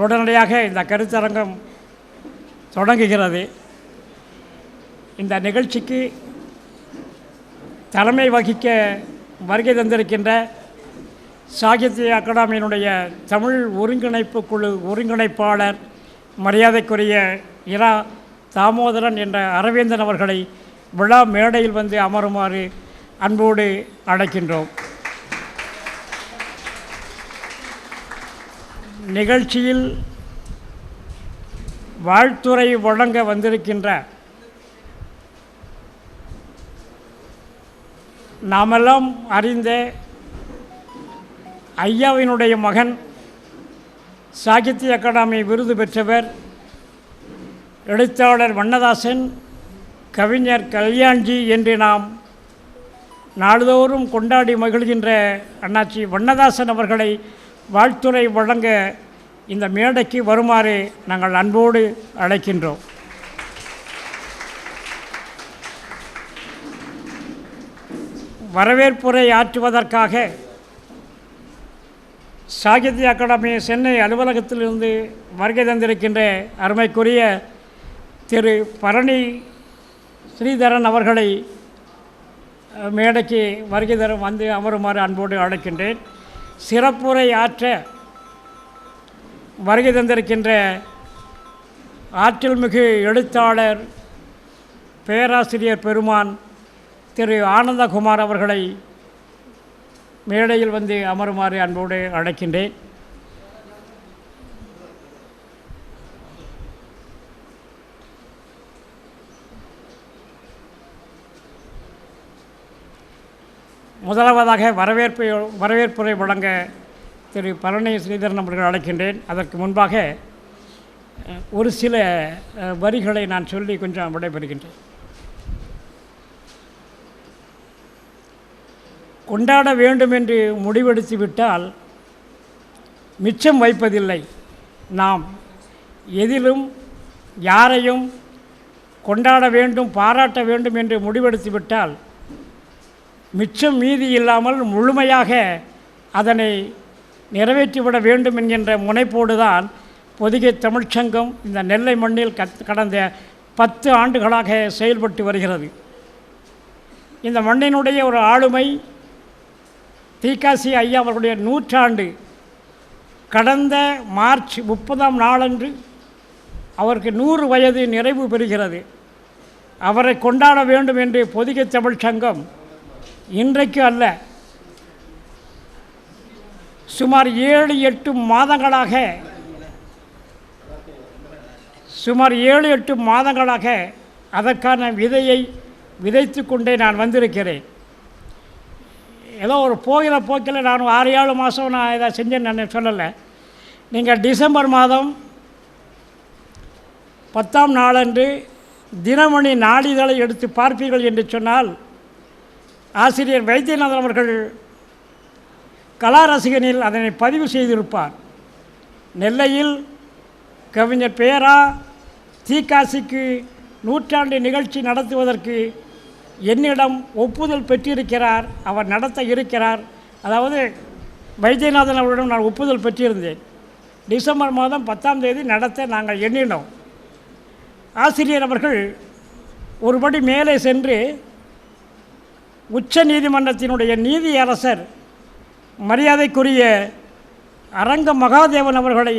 உடனடியாக இந்த கருத்தரங்கம் தொடங்குகிறது. இந்த நிகழ்ச்சிக்கு தலைமை வகிக்க வருகை தந்திருக்கின்ற சாகித்ய அகாடமியினுடைய தமிழ் ஒருங்கிணைப்பு குழு ஒருங்கிணைப்பாளர் மரியாதைக்குரிய இரா தாமோதரன் என்ற அரவிந்தன் அவர்களை விழா மேடையில் வந்து அமருமாறு அன்போடு அழைக்கின்றோம். நிகழ்ச்சியில் வாழ்த்துறை வழங்க வந்திருக்கின்ற நாமெல்லாம் அறிந்த ஐயாவினுடைய மகன் சாகித்ய அகாடமி விருது பெற்றவர் எழுத்தாளர் வண்ணதாசன் கவிஞர் கல்யாண்ஜி என்று நாம் நாள்தோறும் கொண்டாடி மகிழ்கின்ற அண்ணாச்சி வண்ணதாசன் அவர்களை வாழ்த்துறை வழங்க இந்த மேடைக்கு வருமாறு நாங்கள் அன்போடு அழைக்கின்றோம். வரவேற்புரை ஆற்றுவதற்காக சாகித்ய அகாடமி சென்னை அலுவலகத்திலிருந்து வருகை தந்திருக்கின்ற அருமைக்குரிய திரு பரணி ஸ்ரீதரன் அவர்களை மேடைக்கு வருகை தர வந்து அமருமாறு அன்போடு அழைக்கின்றேன். சிறப்புரை ஆற்ற வருகை தந்திருக்கின்ற ஆற்றல்மிகு எழுத்தாளர் பேராசிரியர் பெருமான் திரு ஆனந்தகுமார் அவர்களை மேடையில் வந்து அமருமாறு அன்போடு அழைக்கின்றேன். முதலாவதாக வரவேற்பை வரவேற்புரை வழங்க திரு பழனி ஸ்ரீதரன் அவர்கள் அழைக்கின்றேன். அதற்கு முன்பாக ஒரு சில வரிகளை நான் சொல்லி கொஞ்சம் விடைபெறுகின்றேன். கொண்டாட வேண்டும் என்று முடிவெடுத்து விட்டால் மிச்சம் வைப்பதில்லை. நாம் எதிலும் யாரையும் கொண்டாட வேண்டும் பாராட்ட வேண்டும் என்று முடிவெடுத்து விட்டால் மிச்சம் மீதி இல்லாமல் முழுமையாக அதனை நிறைவேற்றிவிட வேண்டும் என்கின்ற முனைப்போடு தான் பொதிகை தமிழ்ச்சங்கம் இந்த நெல்லை மண்ணில் கத் கடந்த பத்து ஆண்டுகளாக செயல்பட்டு வருகிறது. இந்த மண்ணினுடைய ஒரு ஆளுமை தீகாசி ஐயா அவர்களுடைய நூற்றாண்டு கடந்த மார்ச் முப்பதாம் நாளன்று அவருக்கு நூறு வயது நிறைவு பெறுகிறது. அவரை கொண்டாட வேண்டும் என்று பொதிகை தமிழ்ச்சங்கம் சங்கம் இன்றைக்கு அல்ல. சுமார் ஏழு எட்டு மாதங்களாக சுமார் ஏழு எட்டு மாதங்களாக அதற்கான விதையை விதைத்து கொண்டே நான் வந்திருக்கிறேன். ஏதோ ஒரு போகிற போக்கில் நான் ஆறு ஏழு மாதம் நான் இதை செஞ்சேன்னு நான் சொல்லலை. நீங்கள் டிசம்பர் மாதம் பத்தாம் நாளன்று தினமணி நாளிதழை எடுத்து பார்ப்பீர்கள் என்று சொன்னால் ஆசிரியர் வைத்தியநாதன் அவர்கள் கலா ரசிகனில் அதனை பதிவு செய்திருப்பார். நெல்லையில் கவிஞர் பேரா தீக்காசிக்கு நூற்றாண்டு நிகழ்ச்சி நடத்துவதற்கு என்னிடம் ஒப்புதல் பெற்றிருக்கிறார். அவர் நடத்த இருக்கிறார். அதாவது வைத்தியநாதன் அவரிடம் நான் ஒப்புதல் பெற்றிருந்தேன். டிசம்பர் மாதம் பத்தாம் தேதி நடத்த நாங்கள் எண்ணினோம். ஆசிரியர் அவர்கள் ஒருபடி மேலே சென்று உச்ச நீதிமன்றத்தினுடைய நீதியரசர் மரியாதைக்குரிய அரங்க மகாதேவன் அவர்களை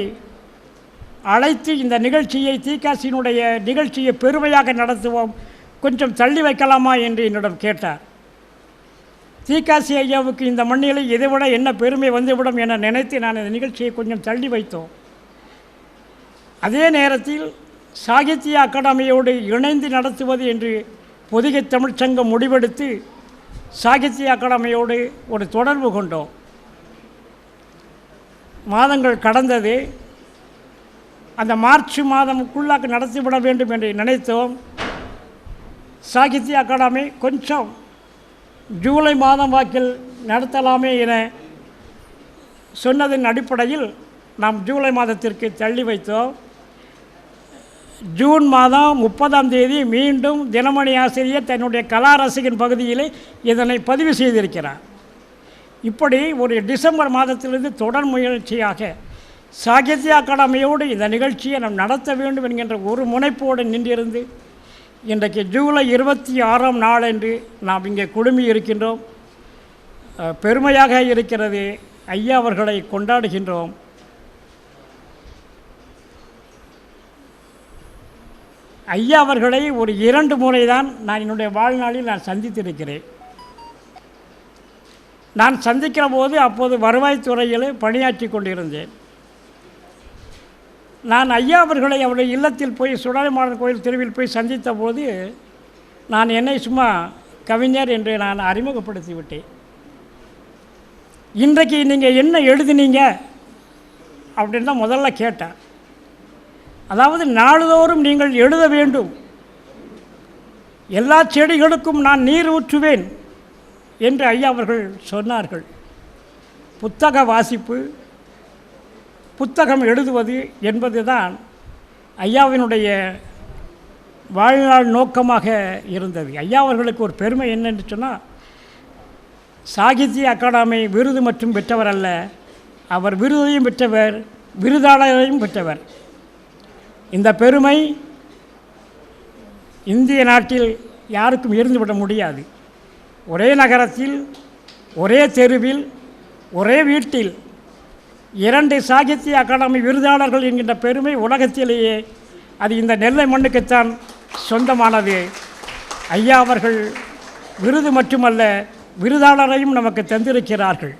அழைத்து இந்த நிகழ்ச்சியை தீகாசியினுடைய நிகழ்ச்சியை பெருமையாக நடத்துவோம். கொஞ்சம் தள்ளி வைக்கலாமா என்று என்னிடம் கேட்டார். தீகாசி ஐயாவுக்கு இந்த மண்ணில் இதைவிட என்ன பெருமை வந்துவிடும் என நினைத்து நான் இந்த நிகழ்ச்சியை கொஞ்சம் தள்ளி வைத்தோம். அதே நேரத்தில் சாகித்ய அகாடமியோடு இணைந்து நடத்துவது என்று பொதிகை தமிழ்ச்சங்கம் முடிவெடுத்து சாகித்ய அகாடமியோடு ஒரு தொடர்பு கொண்டோம். மாதங்கள் கடந்தது. அந்த மார்ச் மாதமுக்குள்ளாக நடத்திவிட வேண்டும் என்று நினைத்தோம். சாகித்ய அகாடமி கொஞ்சம் ஜூலை மாதம் வாக்கில் நடத்தலாமே என சொன்னதன் அடிப்படையில் நாம் ஜூலை மாதத்திற்கு தள்ளி வைத்தோம். ஜூன் மாதம் முப்பதாம் தேதி மீண்டும் தினமணி ஆசிரியர் தன்னுடைய கலா ரசிகன் பகுதியிலே இதனை பதிவு செய்திருக்கிறார். இப்படி ஒரு டிசம்பர் மாதத்திலிருந்து தொடர் முயற்சியாக சாகித்ய அகாடமியோடு இந்த நிகழ்ச்சியை நாம் நடத்த வேண்டும் என்கின்ற ஒரு முனைப்போடு நின்றிருந்து இன்றைக்கு ஜூலை இருபத்தி ஆறாம் நாள் நாம் இங்கே குழுமி இருக்கின்றோம். பெருமையாக இருக்கிறது ஐயா அவர்களை கொண்டாடுகின்றோம். ஐயா அவர்களை ஒரு இரண்டு முறை தான் நான் என்னுடைய வாழ்நாளில் நான் சந்தித்திருக்கிறேன். நான் சந்திக்கிற போது அப்போது வருவாய்த்துறையில் பணியாற்றி கொண்டிருந்தேன். நான் ஐயா அவர்களை அவருடைய இல்லத்தில் போய் சுடலைமாடன் கோயில் தெருவில் போய் சந்தித்த போது நான் என்னை சும்மா கவிஞர் என்று நான் அறிமுகப்படுத்தி விட்டேன். இன்றைக்கு நீங்கள் என்ன எழுதினீங்க? அப்படின்னு தான் முதல்ல கேட்டேன். அதாவது நாள்தோறும் நீங்கள் எழுத வேண்டும். எல்லா செடிகளுக்கும் நான் நீர் ஊற்றுவேன் என்று ஐயா அவர்கள் சொன்னார்கள். புத்தக வாசிப்பு புத்தகம் எழுதுவது என்பது தான் ஐயாவினுடைய வாழ்நாள் நோக்கமாக இருந்தது. ஐயா அவர்களுக்கு ஒரு பெருமை என்னென்னு சொன்னால் சாகித்ய அகாடமி விருது மட்டும் பெற்றவர் அல்ல அவர் விருதையும் பெற்றவர் விருதாளரையும் பெற்றவர். இந்த பெருமை இந்திய நாட்டில் யாருக்கும் இருந்துவிட முடியாது. ஒரே நகரத்தில் ஒரே தெருவில் ஒரே வீட்டில் இரண்டு சாகித்ய அகாடமி விருதாளர்கள் என்கின்ற பெருமை உலகத்திலேயே அது இந்த நெல்லை மண்ணுக்குத்தான் சொந்தமானது. ஐயா அவர்கள் விருது மட்டுமல்ல விருதாளரையும் நமக்கு தந்திருக்கிறார்கள்.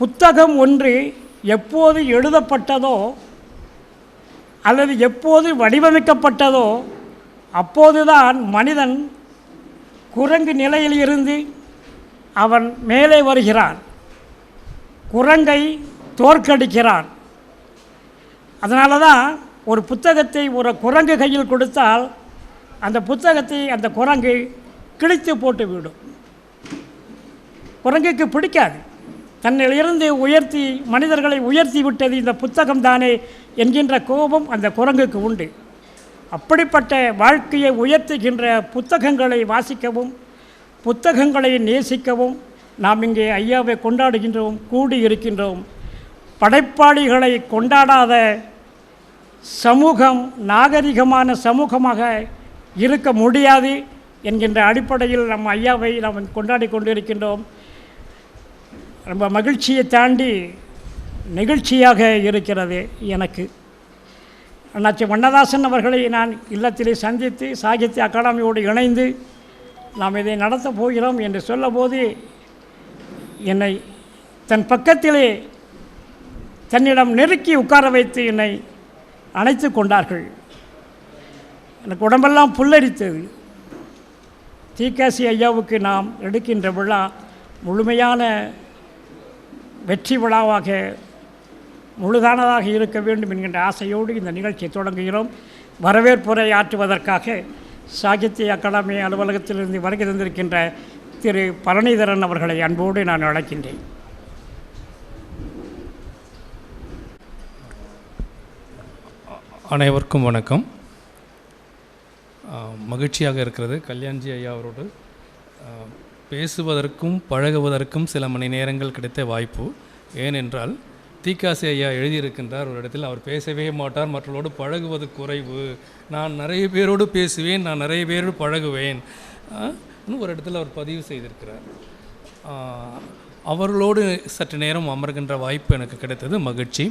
புத்தகம் ஒன்று எப்போது எழுதப்பட்டதோ அல்லது எப்போது வடிவமைக்கப்பட்டதோ அப்போதுதான் மனிதன் குரங்கு நிலையில் இருந்து அவன் மேலே வருகிறான். குரங்கை தோற்கடிக்கிறான். அதனால தான் ஒரு புத்தகத்தை ஒரு குரங்கு கையில் கொடுத்தால் அந்த புத்தகத்தை அந்த குரங்கு கிழித்து போட்டு விடும் குரங்குக்கு பிடிக்காது. தன்னிலிருந்து உயர்த்தி மனிதர்களை உயர்த்தி விட்டது இந்த புத்தகம் தானே என்கின்ற கோபம் அந்த குரங்குக்கு உண்டு. அப்படிப்பட்ட வாழ்க்கையை உயர்த்துகின்ற புத்தகங்களை வாசிக்கவும் புத்தகங்களை நேசிக்கவும் நாம் இங்கே ஐயாவை கொண்டாடுகின்றோம் கூடி இருக்கின்றோம் படைப்பாளிகளை கொண்டாடாத சமூகம் நாகரிகமான சமூகமாக இருக்க முடியாது என்கின்ற அடிப்படையில் நம் ஐயாவை நாம் கொண்டாடி கொண்டிருக்கின்றோம். ரொம்ப மகிழ்ச்சியை தாண்டி நெகிழ்ச்சியாக இருக்கிறது எனக்கு. அண்ணாச்சி வண்ணதாசன் அவர்களை நான் இல்லத்திலே சந்தித்து சாகித்ய அகாடமியோடு இணைந்து நாம் இதை நடத்தப் போகிறோம் என்று சொல்லபோது என்னை தன் பக்கத்திலே தன்னிடம் நெருக்கி உட்கார வைத்து என்னை அணைத்து கொண்டார்கள். எனக்கு உடம்பெல்லாம் புல்லரித்தது. தீக்காசி ஐயாவுக்கு நாம் எடுக்கின்ற விழா முழுமையான வெற்றி விழாவாக முழுதானதாக இருக்க வேண்டும் என்கின்ற ஆசையோடு இந்த நிகழ்ச்சியை தொடங்குகிறோம். வரவேற்புரை ஆற்றுவதற்காக சாகித்ய அகாடமி அலுவலகத்திலிருந்து வருகை தந்திருக்கின்ற திரு பழனிதரன் அவர்களை அன்போடு நான் அழைக்கின்றேன். அனைவருக்கும் வணக்கம். மகிழ்ச்சியாக இருக்கிறது கல்யாண்ஜி ஐயா அவரோடு. பேசுவதற்கும் பழகுவதற்கும் சில மணி நேரங்கள் கிடைத்த வாய்ப்பு. ஏனென்றால் தீக்காசி ஐயா எழுதியிருக்கின்றார் ஒரு இடத்தில் அவர் பேசவே மாட்டார் மற்றவரோடு பழகுவது குறைவு. நான் நிறைய பேரோடு பேசுவேன் நான் நிறைய பேரோடு பழகுவேன். ஒரு இடத்துல அவர் பதிவு செய்திருக்கிறார். அவர்களோடு சற்று நேரம் அமர்கின்ற வாய்ப்பு எனக்கு கிடைத்தது மகிழ்ச்சி.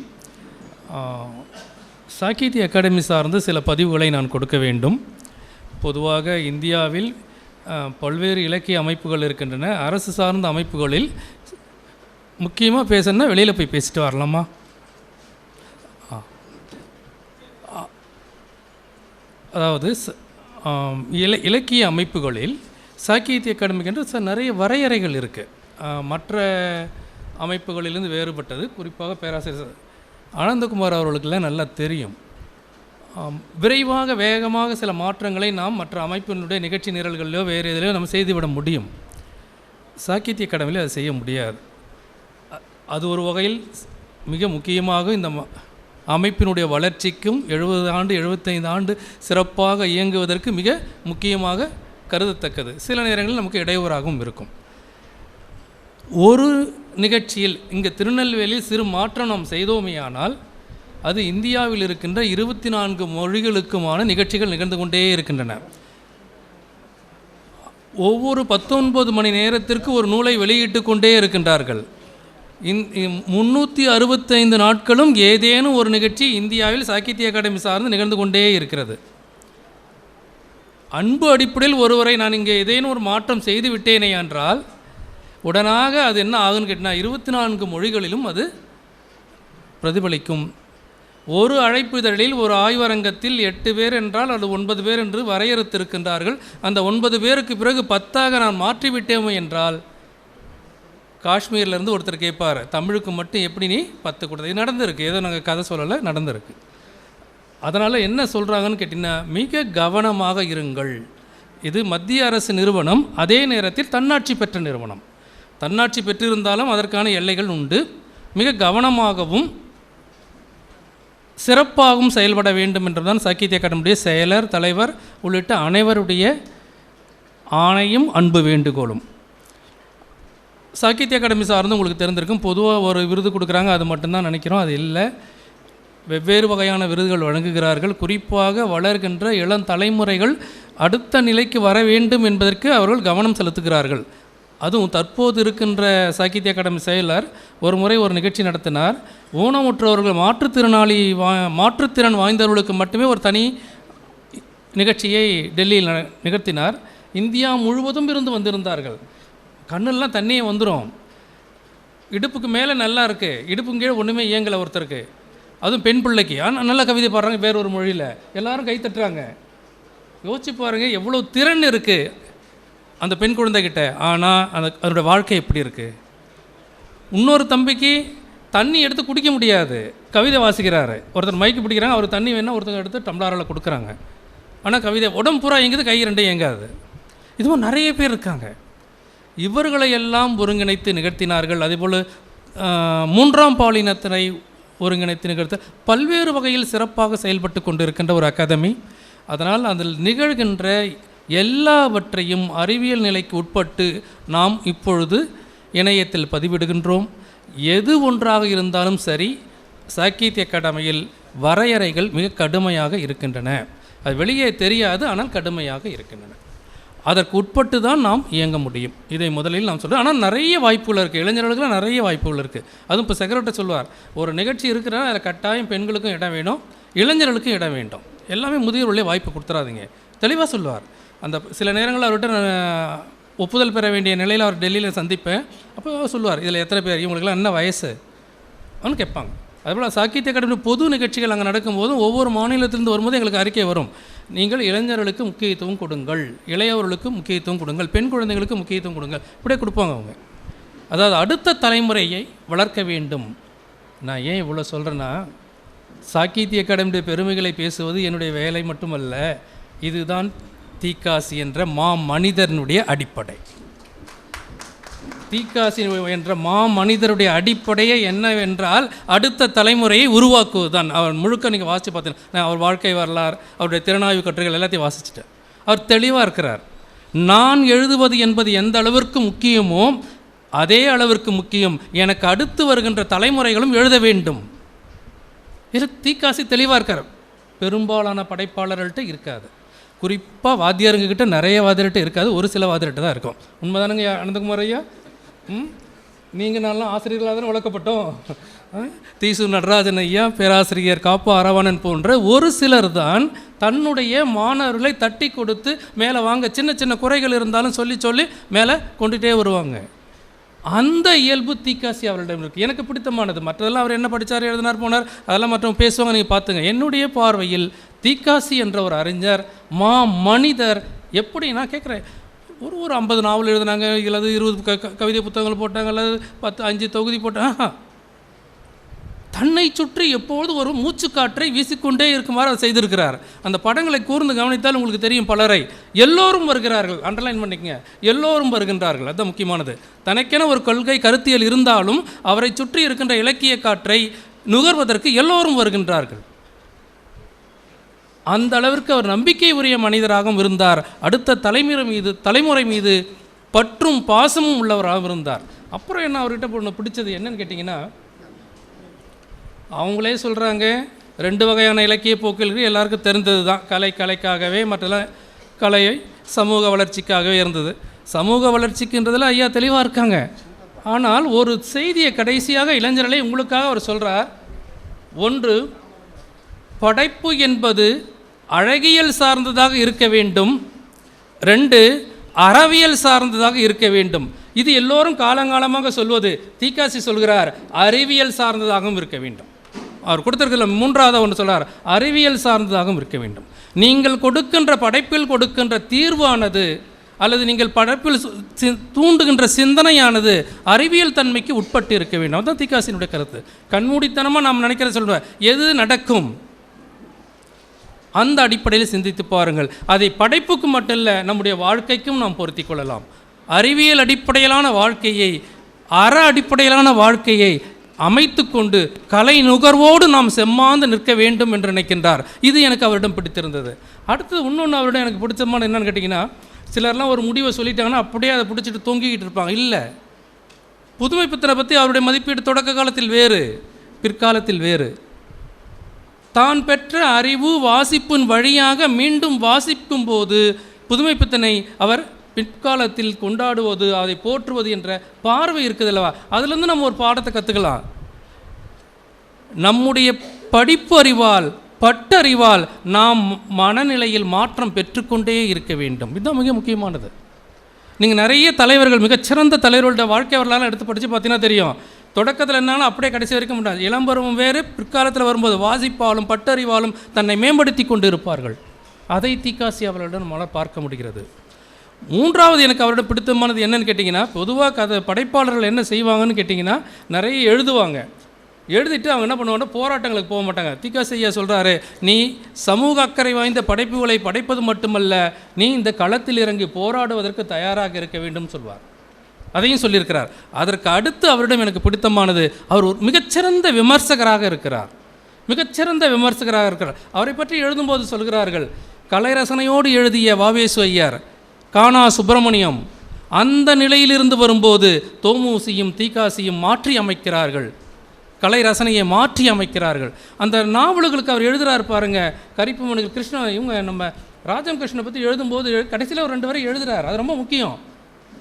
சாகித்ய அகாடமி சார்ந்து சில பதிவுகளை நான் கொடுக்க வேண்டும். பொதுவாக இந்தியாவில் பல்வேறு இலக்கிய அமைப்புகள் இருக்கின்றன. அரசு சார்ந்த அமைப்புகளில் முக்கியமாக பேசணும்னா வெளியில் போய் பேசிட்டு வரலாமா? அதாவது ச- இல இலக்கிய அமைப்புகளில் சாகித்ய அகாடமிக்கு என்று ச- நிறைய வரையறைகள் இருக்குது மற்ற அமைப்புகளிலிருந்து வேறுபட்டது. குறிப்பாக பேராசிரியர் அனந்தகுமார் ஆனந்தகுமார் அவர்களுக்கெல்லாம் நல்லா தெரியும். விரைவாக வேகமாக சில மாற்றங்களை நாம் மற்ற அமைப்பினுடைய நிகழ்ச்சி நிரல்களிலோ வேறு எதிலையோ நம்ம செய்துவிட முடியும். சாகித்ய அகாடமியில் அதை செய்ய முடியாது. அது ஒரு வகையில் மிக முக்கியமாக இந்த ம- அமைப்பினுடைய வளர்ச்சிக்கும் எழுபது ஆண்டு எழுபத்தைந்து ஆண்டு சிறப்பாக இயங்குவதற்கு மிக முக்கியமாக கருதத்தக்கது. சில நேரங்களில் நமக்கு இடையூறாகவும் இருக்கும். ஒரு நிகழ்ச்சியில் இங்கே திருநெல்வேலியில் சிறு மாற்றம் நாம் செய்தோமேயானால் அது இந்தியாவில் இருக்கின்ற இருபத்தி நான்கு மொழிகளுக்குமான நிகழ்ச்சிகள் நிகழ்ந்து கொண்டே இருக்கின்றன. ஒவ்வொரு பத்தொன்பது மணி நேரத்திற்கு ஒரு நூலை வெளியிட்டு கொண்டே இருக்கின்றார்கள். இந் முந்நூற்றி அறுபத்தைந்து நாட்களும் ஏதேனும் ஒரு நிகழ்ச்சி இந்தியாவில் சாகித்ய அகாடமி சார்ந்து நிகழ்ந்து கொண்டே இருக்கிறது. அன்பு அடிப்படையில் ஒருவரை நான் இங்கே ஏதேனும் ஒரு மாற்றம் செய்து விட்டேனே என்றால் உடனாக அது என்ன ஆகுன்னு கேட்டால் இருபத்தி நான்கு மொழிகளிலும் அது பிரதிபலிக்கும். ஒரு அழைப்பு இதழில் ஒரு ஆய்வரங்கத்தில் எட்டு பேர் என்றால் அது ஒன்பது பேர் என்று வரையறுத்திருக்கின்றார்கள். அந்த ஒன்பது பேருக்கு பிறகு பத்தாக நான் மாற்றிவிட்டேமோ என்றால் காஷ்மீர்லேருந்து ஒருத்தர் கேட்பார் தமிழுக்கு மட்டும் எப்படி நீ பத்து கொடுத்த? நடந்திருக்கு. ஏதோ நாங்கள் கதை சொல்லலை நடந்திருக்கு. அதனால் என்ன சொல்கிறாங்கன்னு கேட்டிங்கன்னா மிக கவனமாக இருங்கள். இது மத்திய அரசு நிறுவனம் அதே நேரத்தில் தன்னாட்சி பெற்ற நிறுவனம். தன்னாட்சி பெற்றிருந்தாலும் அதற்கான எல்லைகள் உண்டு. மிக கவனமாகவும் சிறப்பாகவும் செயல்பட வேண்டும் என்றுதான் சாகித்ய அகாடமியுடைய செயலர் தலைவர் உள்ளிட்ட அனைவருடைய ஆணையும் அன்பு வேண்டுகோளும். சாகித்ய அகாடமி சார்ந்து உங்களுக்கு தெரிந்திருக்கும் பொதுவாக ஒரு விருது கொடுக்குறாங்க அது மட்டும்தான் நினைக்கிறோம் அது இல்லை. வெவ்வேறு வகையான விருதுகள் வழங்குகிறார்கள். குறிப்பாக வளர்கின்ற இளம் தலைமுறைகள் அடுத்த நிலைக்கு வர வேண்டும் என்பதற்கு அவர்கள் கவனம் செலுத்துகிறார்கள். அதுவும் தற்போது இருக்கின்ற சாகித்ய அகாடமி செயலர் ஒரு முறை ஒரு நிகழ்ச்சி நடத்தினார். ஊனமுற்றவர்கள் மாற்றுத்திறனாளி வா மாற்றுத்திறன் வாய்ந்தவர்களுக்கு மட்டுமே ஒரு தனி நிகழ்ச்சியை டெல்லியில் ந- நிகழ்த்தினார். இந்தியா முழுவதும் இருந்து வந்திருந்தார்கள். கண்ணெல்லாம் தண்ணியே வந்துடும் இடுப்புக்கு மேலே நல்லா இருக்குது இடுப்புக்கு கீழே ஒன்றுமே இயங்கலை ஒருத்தருக்கு. அதுவும் பெண் பிள்ளைக்கு. ஆனால் நல்ல கவிதை பாடுறாங்க வேற ஒரு மொழியில். எல்லாரும் கை தட்டுறாங்க. யோசிச்சு பாருங்கள் எவ்வளோ திறன் இருக்குது அந்த பெண் குழந்தைகிட்ட ஆனால் அந்த அதோடய வாழ்க்கை எப்படி இருக்குது இன்னொரு தம்பிக்கு தண்ணி எடுத்து குடிக்க முடியாது. கவிதை வாசிக்கிறாரு. ஒருத்தர் மைக்கு பிடிக்கிறாங்க அவர் தண்ணி வேணால் ஒருத்தங்க எடுத்து டம்ளாரில் கொடுக்குறாங்க. ஆனால் கவிதை உடம்பு பூரா எங்குது கை ரெண்டும் எங்காது இதுவும் நிறைய பேர் இருக்காங்க. இவர்களை எல்லாம் ஒருங்கிணைத்து நிகழ்த்தினார்கள். அதேபோல் மூன்றாம் பாலினத்தினை ஒருங்கிணைத்து நிகழ்த்த பல்வேறு வகையில் சிறப்பாக செயல்பட்டு கொண்டிருக்கின்ற ஒரு அகாதமி. அதனால் அதில் நிகழ்கின்ற எல்லாவற்றையும் அறிவியல் நிலைக்கு உட்பட்டு நாம் இப்பொழுது இணையத்தில் பதிவிடுகின்றோம். எது ஒன்றாக இருந்தாலும் சரி சாகித்ய அகாடமியில் வரையறைகள் மிக கடுமையாக இருக்கின்றன. அது வெளியே தெரியாது ஆனால் கடுமையாக இருக்கின்றன. அதற்கு உட்பட்டு தான் நாம் இயங்க முடியும். இதை முதலில் நாம் சொல்கிறோம் ஆனால் நிறைய வாய்ப்புகள் இருக்குது இளைஞர்களுக்குலாம் நிறைய வாய்ப்புகள் இருக்குது அதுவும் இப்போ செக்ரட்டரி சொல்வார் ஒரு நிகழ்ச்சி இருக்கிறனா அதில் கட்டாயம் பெண்களுக்கும் இடம் வேணும் இளைஞர்களுக்கும் இடம் வேண்டும். எல்லாமே முதியோர்களே வாய்ப்பு கொடுத்துறாதீங்க. தெளிவாக சொல்லுவார் அந்த சில நேரங்களில் அவர்கிட்ட நான் ஒப்புதல் பெற வேண்டிய நிலையில் அவர் டெல்லியில் சந்திப்பேன். அப்போ சொல்லுவார் இதில் எத்தனை பேர்? இவங்களுக்குலாம் என்ன வயசு? அவனு கேட்பாங்க. அதுபோல் சாகித்ய அகாடமி பொது நிகழ்ச்சிகள் அங்கே நடக்கும்போதும் ஒவ்வொரு மாநிலத்திலிருந்து வரும்போது எங்களுக்கு அறிக்கை வரும். நீங்கள் இளைஞர்களுக்கு முக்கியத்துவம் கொடுங்கள். இளையவர்களுக்கு முக்கியத்துவம் கொடுங்கள். பெண் குழந்தைகளுக்கு முக்கியத்துவம் கொடுங்கள். இப்படியே கொடுப்பாங்க அவங்க. அதாவது அடுத்த தலைமுறையை வளர்க்க வேண்டும். நான் ஏன் இவ்வளோ சொல்கிறேன்னா சாகித்ய அகாடமியுடைய பெருமைகளை பேசுவது என்னுடைய வேலை மட்டுமல்ல. இதுதான் தீக்காசி என்ற மா மனிதனுடைய அடிப்படை. தீக்காசி என்ற மா மனிதருடைய அடிப்படையே என்னவென்றால் அடுத்த தலைமுறையை உருவாக்குவதுதான். அவர் முழுக்க நீங்கள் வாசித்து பார்த்தீங்கன்னா நான் அவர் வாழ்க்கை வரலாறு அவருடைய திறனாய்வு கட்டுரைகள் எல்லாத்தையும் வாசிச்சிட்டேன். அவர் தெளிவாக இருக்கிறார். நான் எழுதுவது என்பது எந்த அளவிற்கு முக்கியமோ அதே அளவிற்கு முக்கியம். எனக்கு அடுத்து வருகின்ற தலைமுறைகளும் எழுத வேண்டும். இது தீக்காசி தெளிவாக இருக்கார். பெரும்பாலான படைப்பாளர்கள்ட்ட இருக்காது. குறிப்பாக வாத்தியாருங்கக்கிட்ட நிறைய வாத்தியார்கிட்ட இருக்காது. ஒரு சில வாத்தியார்கிட்ட தான் இருக்கும். உண்மைதானுங்க அனந்தகுமார் ஐயா? ம்? நீங்கள் நல்லா ஆசிரியர்களாக தானே வளர்க்கப்பட்டோம். ஆ? தீசு நடராஜன் ஐயா பேராசிரியர் காப்பு அரவணன் போன்ற ஒரு சிலர் தான் தன்னுடைய மாணவர்களை தட்டி கொடுத்து மேலே வாங்க சின்ன சின்ன குறைகள் இருந்தாலும் சொல்லி சொல்லி மேலே கொண்டுகிட்டே வருவாங்க. அந்த இயல்பு தீக்காசி அவர்களிடம் இருக்குது எனக்கு பிடித்தமானது. மற்றதெல்லாம் அவர் என்ன படித்தார் எழுதினார் போனார் அதெல்லாம் மற்றவங்க பேசுவாங்க நீங்கள் பார்த்துங்க. என்னுடைய பார்வையில் தீக்காசி என்ற ஒரு அறிஞர் மா மனிதர் எப்படி நான் கேட்குறேன் ஒரு ஒரு ஐம்பது நாவல் எழுதினாங்க அல்லது இருபது க கவிதை புத்தகங்கள் போட்டாங்க அல்லது பத்து அஞ்சு தொகுதி போட்டாங்க தன்னை சுற்றி எப்பொழுது ஒரு மூச்சுக்காற்றை வீசிக்கொண்டே இருக்குமாறு அதை செய்திருக்கிறார். அந்த படங்களை கூர்ந்து கவனித்தால் உங்களுக்கு தெரியும் பலரை. எல்லோரும் வருகிறார்கள். அண்டர்லைன் பண்ணிக்கங்க. எல்லோரும் வருகின்றார்கள். அதுதான் முக்கியமானது. தனக்கென ஒரு கொள்கை கருத்தியல் இருந்தாலும் அவரை சுற்றி இருக்கின்ற இலக்கிய காற்றை நுகர்வதற்கு எல்லோரும் வருகின்றார்கள். அந்த அளவிற்கு அவர் நம்பிக்கை உரிய மனிதராகவும் இருந்தார். அடுத்த தலைமுறை மீது தலைமுறை மீது பற்றும் பாசமும் உள்ளவராகவும் இருந்தார். அப்புறம் என்ன அவர்கிட்ட ஒன்று பிடிச்சது என்னன்னு கேட்டிங்கன்னா அவங்களே சொல்கிறாங்க ரெண்டு வகையான இலக்கிய போக்குகள் எல்லாருக்கும் தெரிந்தது தான் கலை கலைக்காகவே மற்றெல்லாம் கலையை சமூக வளர்ச்சிக்காகவே இருந்தது. சமூக வளர்ச்சிக்குன்றதில் ஐயா தெளிவாக இருக்காங்க. ஆனால் ஒரு செய்தியை கடைசியாக இளைஞர்களை உங்களுக்காக அவர் சொல்கிறார் ஒன்று படைப்பு என்பது அழகியல் சார்ந்ததாக இருக்க வேண்டும். ரெண்டு அறவியல் சார்ந்ததாக இருக்க வேண்டும். இது எல்லோரும் காலங்காலமாக சொல்வது தீக்காசி சொல்கிறார் அறிவியல் சார்ந்ததாகவும் இருக்க வேண்டும். அவர் கொடுத்திருக்கிற மூன்றாவது ஒன்று சொல்கிறார் அறிவியல் சார்ந்ததாகவும் இருக்க வேண்டும். நீங்கள் கொடுக்கின்ற படைப்பில் கொடுக்கின்ற தீர்வானது அல்லது நீங்கள் படைப்பில் சு- சி- தூண்டுகின்ற சிந்தனையானது அறிவியல் தன்மைக்கு உட்பட்டு இருக்க வேண்டும். அதுதான் தீக்காசினுடைய கருத்து. கண்மூடித்தனமாக நாம் நினைக்கிற சொல்கிறேன் எது நடக்கும்? அந்த அடிப்படையில் சிந்தித்து பாருங்கள். அதை படைப்புக்கு மட்டும் இல்லை நம்முடைய வாழ்க்கைக்கும் நாம் பொருத்தி கொள்ளலாம். அறிவியல் அடிப்படையிலான வாழ்க்கையை அற அடிப்படையிலான வாழ்க்கையை அமைத்து கொண்டு கலை நுகர்வோடு நாம் செம்மாந்து நிற்க வேண்டும் என்று நினைக்கின்றார். இது எனக்கு அவரிடம் பிடித்திருந்தது. அடுத்தது இன்னொன்று அவரிடம் எனக்கு பிடிச்சமான என்னன்னு கேட்டிங்கன்னா சிலர்லாம் ஒரு முடிவை சொல்லிட்டாங்கன்னா அப்படியே அதை பிடிச்சிட்டு தொங்கிக்கிட்டு இருப்பாங்க. இல்லை. புதுமை பித்தனை பற்றி அவருடைய மதிப்பீடு தொடக்க காலத்தில் வேறு பிற்காலத்தில் வேறு. தான் பெற்ற அறிவு வாசிப்பின் வழியாக மீண்டும் வாசிக்கும் போது புதுமைப்பித்தனை அவர் பிற்காலத்தில் கொண்டாடுவது அதை போற்றுவது என்ற பார்வை இருக்குது அல்லவா? அதுலேருந்து நம்ம ஒரு பாடத்தை கற்றுக்கலாம் நம்முடைய படிப்பு அறிவால் பட்டறிவால் நாம் மனநிலையில் மாற்றம் பெற்றுக்கொண்டே இருக்க வேண்டும். இதுதான் மிக முக்கியமானது. நீங்கள் நிறைய தலைவர்கள் மிகச்சிறந்த தலைவர்களோட வாழ்க்கை வரலாறு எடுத்து படித்து பார்த்தீங்கன்னா தெரியும். தொடக்கத்தில் என்னாலும் அப்படியே கடைசி வரைக்கும் முடியாது இளம்பருவம் வேறு பிற்காலத்தில் வரும்போது வாசிப்பாலும் பட்டறிவாலும் தன்னை மேம்படுத்தி கொண்டு இருப்பார்கள் அதை தீக்காசி அவர்களிடம் நம்மளால் பார்க்க முடிகிறது. மூன்றாவது எனக்கு அவரிடம் பிடித்தமானது என்னன்னு கேட்டிங்கன்னா பொதுவாக கதை படைப்பாளர்கள் என்ன செய்வாங்கன்னு கேட்டிங்கன்னா நிறைய எழுதுவாங்க. எழுதிட்டு அவங்க என்ன பண்ணுவாங்க போராட்டங்களுக்கு போக மாட்டாங்க. தீக்காசி ஐயா சொல்கிறாரு நீ சமூக அக்கறை வாய்ந்த படைப்புகளை படைப்பது மட்டுமல்ல நீ இந்த களத்தில் இறங்கி போராடுவதற்கு தயாராக இருக்க வேண்டும் சொல்வார். அதையும் சொல்லியிருக்கிறார். அதற்கு அடுத்து அவரிடம் எனக்கு பிடித்தமானது அவர் ஒரு மிகச்சிறந்த விமர்சகராக இருக்கிறார். மிகச்சிறந்த விமர்சகராக இருக்கிறார். அவரை பற்றி எழுதும்போது சொல்கிறார்கள் கலைரசனையோடு எழுதிய வாவேசு ஐயர் கானா சுப்பிரமணியம் அந்த நிலையிலிருந்து வரும்போது தோமூசியும் தீகாசியும் மாற்றி அமைக்கிறார்கள். கலை ரசனையை மாற்றி அமைக்கிறார்கள். அந்த நாவல்களுக்கு அவர் எழுதுகிறார் பாருங்க கரிப்பு மணிகள் கிருஷ்ண இவங்க நம்ம ராஜம் கிருஷ்ணனை பற்றி எழுதும்போது கடைசியில் ஒரு ரெண்டு வரை எழுதுகிறார் அது ரொம்ப முக்கியம்.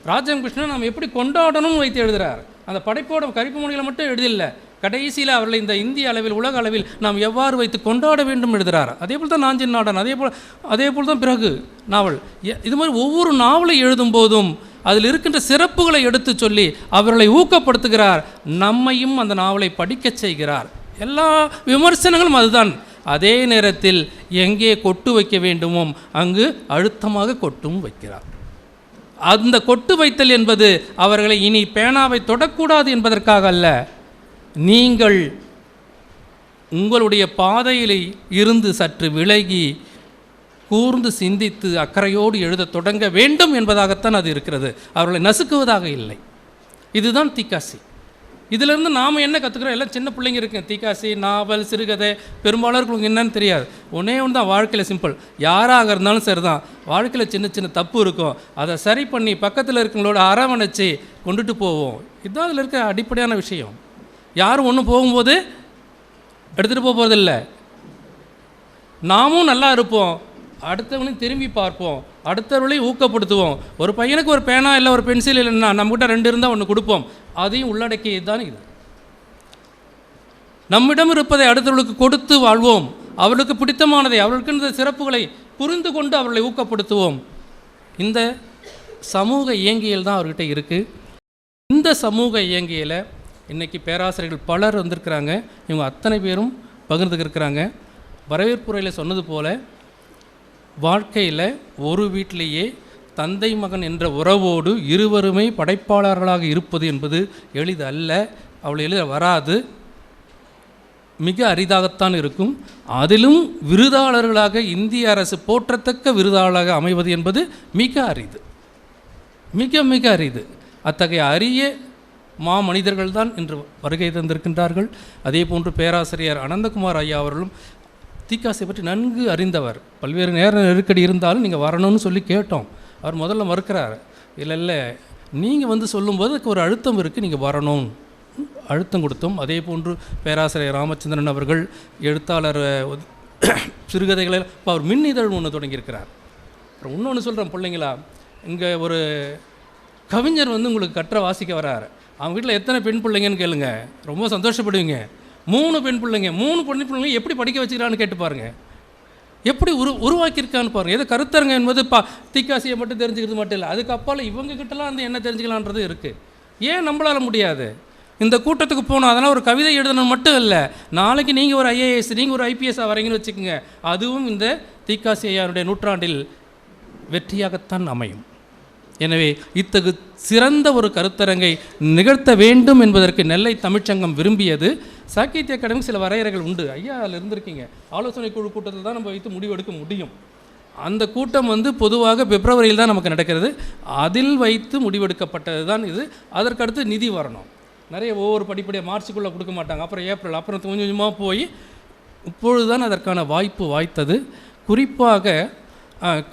ராஜம் கிருஷ்ணன் நாம் எப்படி கொண்டாடணும்னு வைத்து எழுதுகிறார் அந்த படைப்போட கரிப்பு மொழிகளை மட்டும் எழுதில்ல. கடைசியில் அவர்களை இந்த இந்திய அளவில் உலக அளவில் நாம் எவ்வாறு வைத்து கொண்டாட வேண்டும் எழுதுகிறார் அதே போல் தான் நாஞ்சின் நாடன் அதே போல் அதே போல் தான் பிறகு நாவல். இது மாதிரி ஒவ்வொரு நாவலை எழுதும்போதும் அதில் இருக்கின்ற சிறப்புகளை எடுத்து சொல்லி அவர்களை ஊக்கப்படுத்துகிறார். நம்மையும் அந்த நாவலை படிக்க செய்கிறார். எல்லா விமர்சனங்களும் அதுதான். அதே நேரத்தில் எங்கே கொட்டு வைக்க வேண்டுமோ அங்கு அழுத்தமாக கொட்டும் வைக்கிறார். அந்த கொட்டு வைத்தல் என்பது அவர்களை இனி பேனாவை தொடக்கூடாது என்பதற்காக அல்ல. நீங்கள் உங்களுடைய பாதையில் இருந்து சற்று விலகி கூர்ந்து சிந்தித்து அக்கறையோடு எழுதத் தொடங்க வேண்டும் என்பதாகத்தான் அது இருக்கிறது. அவர்களை நசுக்குவதாக இல்லை. இதுதான் திக்காசி இதிலிருந்து நாம் என்ன கற்றுக்குறோம் எல்லாம் சின்ன பிள்ளைங்க இருக்குது தீக்காசி நாவல் சிறுகதை பெரும்பாலர்களுக்கு என்னன்னு தெரியாது. ஒன்றே ஒன்று தான் வாழ்க்கையில் சிம்பிள் யாராக இருந்தாலும் சரி தான் வாழ்க்கையில் சின்ன சின்ன தப்பு இருக்கும். அதை சரி பண்ணி பக்கத்தில் இருக்கவங்களோட அரவணைச்சு கொண்டுட்டு போவோம். இதுதான் அதில் இருக்க அடிப்படையான விஷயம். யாரும் ஒன்றும் போகும்போது எடுத்துகிட்டு போக போகிறதில்ல நாமும் நல்லா இருப்போம். அடுத்தவனையும் திரும்பி பார்ப்போம். அடுத்தவர்களையும் ஊக்கப்படுத்துவோம். ஒரு பையனுக்கு ஒரு பேனா இல்லை ஒரு பென்சில் இல்லைன்னா நம்மகிட்ட ரெண்டு இருந்தால் ஒன்று கொடுப்போம். அதையும் உள்ளடக்கியது தான் இது. நம்மிடம் இருப்பதை அடுத்தவர்களுக்கு கொடுத்து வாழ்வோம். அவர்களுக்கு பிடித்தமானதை அவர்களுக்கு இந்த சிறப்புகளை புரிந்து கொண்டு அவர்களை ஊக்கப்படுத்துவோம். இந்த சமூக இயங்கியல் தான் அவர்கிட்ட இருக்குது இந்த சமூக இயங்கியலை இன்றைக்கி பேராசிரியர்கள் பலர் வந்திருக்கிறாங்க. இவங்க அத்தனை பேரும் பகிர்ந்துக்கிருக்கிறாங்க. வரவேற்புரையில் சொன்னது போல் வாழ்க்கையில் ஒரு வீட்டிலேயே தந்தை மகன் என்ற உறவோடு இருவருமே படைப்பாளர்களாக இருப்பது என்பது எளிதல்ல அவ்வளோ எளித வராது. மிக அரிதாகத்தான் இருக்கும். அதிலும் விருதாளர்களாக இந்திய அரசு போற்றத்தக்க விருதாளராக அமைவது என்பது மிக அரிது. மிக மிக அரிது. அத்தகைய அரிய மா இன்று வருகை தந்திருக்கின்றார்கள். அதே போன்று பேராசிரியர் அனந்தகுமார் ஐயா அவர்களும் தீக்காசை பற்றி நன்கு அறிந்தவர். பல்வேறு நேர நெருக்கடி இருந்தாலும் நீங்கள் வரணும்னு சொல்லி கேட்டோம். அவர் முதல்ல மறுக்கிறார் இல்லை இல்லை நீங்கள் வந்து சொல்லும்போது அதுக்கு ஒரு அழுத்தம் இருக்குது நீங்கள் வரணும். அழுத்தம் கொடுத்தோம். அதே போன்று பேராசிரியர் ராமச்சந்திரன் அவர்கள் எழுத்தாளர் சிறுகதைகளில் சிறுகதைகளை இப்போ அவர் மின் இதழ் ஒன்று தொடங்கியிருக்கிறார். அப்புறம் இன்னொன்று சொல்கிறேன் பிள்ளைங்களா இங்கே ஒரு கவிஞர் வந்து உங்களுக்கு கற்ற வாசிக்க வராரு. அவங்க வீட்டில் எத்தனை பெண் பிள்ளைங்கன்னு கேளுங்க. ரொம்ப சந்தோஷப்படுவீங்க. மூணு பெண் பிள்ளைங்க மூணு பெண் பிள்ளைங்க எப்படி படிக்க வச்சுக்கிறான்னு கேட்டு பாருங்க. எப்படி உரு உருவாக்கியிருக்கான்னு பாருங்க. ஏதோ கருத்தரங்க என்பது பா தீக்காசியை மட்டும் தெரிஞ்சுக்கிறது மட்டும் இல்லை. அதுக்கு அப்பால் இவங்க கிட்டலாம் வந்து என்ன தெரிஞ்சுக்கலான்றது இருக்குது ஏன் நம்மளால முடியாது? இந்த கூட்டத்துக்கு போகணும் அதனால் ஒரு கவிதை எழுதணும் மட்டும் இல்லை. நாளைக்கு நீங்கள் ஒரு ஐஏஎஸ் நீங்கள் ஒரு ஐபிஎஸ் வரீங்கன்னு வச்சுக்கோங்க. அதுவும் இந்த தீக்காசி ஐயாருடைய நூற்றாண்டில் வெற்றியாகத்தான் அமையும். எனவே இத்தகு சிறந்த ஒரு கருத்தரங்கை நிகழ்த்த வேண்டும் என்பதற்கு நெல்லை தமிழ்ச்சங்கம் விரும்பியது. சாகித்ய அகாடமி சில வரையறைகள் உண்டு. ஐயா அதில் இருந்திருக்கீங்க. ஆலோசனை குழு கூட்டத்தில் தான் நம்ம வைத்து முடிவெடுக்க முடியும். அந்த கூட்டம் வந்து பொதுவாக பிப்ரவரியில் தான் நமக்கு நடக்கிறது. அதில் வைத்து முடிவெடுக்கப்பட்டது தான் இது. அதற்கடுத்து நிதி வரணும். நிறைய ஒவ்வொரு படிப்படியாக மார்ச்சுக்குள்ளே கொடுக்க மாட்டாங்க. அப்புறம் ஏப்ரல் அப்புறம் கொஞ்சம் கொஞ்சமாக போய் இப்பொழுதுதான் அதற்கான வாய்ப்பு வாய்த்தது. குறிப்பாக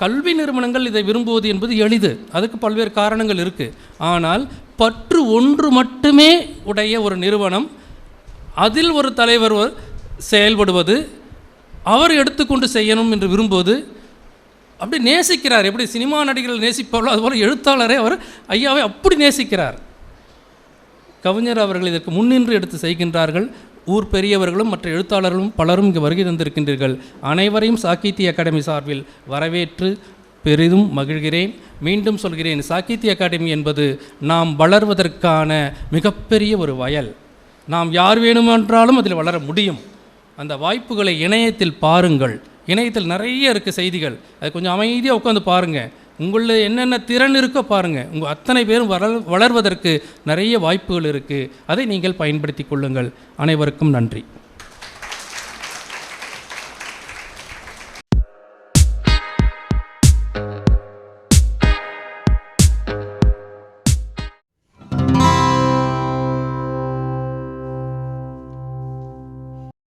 கல்வி நிறுவனங்கள் இதை விரும்புவது என்பது எளிது. அதுக்கு பல்வேறு காரணங்கள் இருக்குது ஆனால் பற்று ஒன்று மட்டுமே உடைய ஒரு நிறுவனம் அதில் ஒரு தலைவர் செயல்படுவது அவர் எடுத்துக்கொண்டு செய்யணும் என்று விரும்புவது அப்படி நேசிக்கிறார். எப்படி சினிமா நடிகர்கள் நேசிப்பார்களோ அதுபோல் எழுத்தாளரே அவர் ஐயாவை அப்படி நேசிக்கிறார். கவிஞர் அவர்கள் இதற்கு முன்னின்று எடுத்து செய்கின்றார்கள். ஊர் பெரியவர்களும் மற்ற எழுத்தாளர்களும் பலரும் இங்கு வருகை தந்திருக்கின்றீர்கள். அனைவரையும் சாகித்ய அகாடமி சார்பில் வரவேற்று பெரிதும் மகிழ்கிறேன். மீண்டும் சொல்கிறேன் சாகித்ய அகாடமி என்பது நாம் வளர்வதற்கான மிகப்பெரிய ஒரு வயல். நாம் யார் வேணுமென்றாலும் அதில் வளர முடியும். அந்த வாய்ப்புகளை இணையத்தில் பாருங்கள். இணையத்தில் நிறைய இருக்குது செய்திகள். அது கொஞ்சம் அமைதியாக உட்காந்து பாருங்கள் உங்களில் என்னென்ன திறன் இருக்கோ பாருங்கள் உங்கள் அத்தனை பேரும் வளர் வளர்வதற்கு நிறைய வாய்ப்புகள் இருக்குது அதை நீங்கள் பயன்படுத்தி கொள்ளுங்கள். அனைவருக்கும் நன்றி.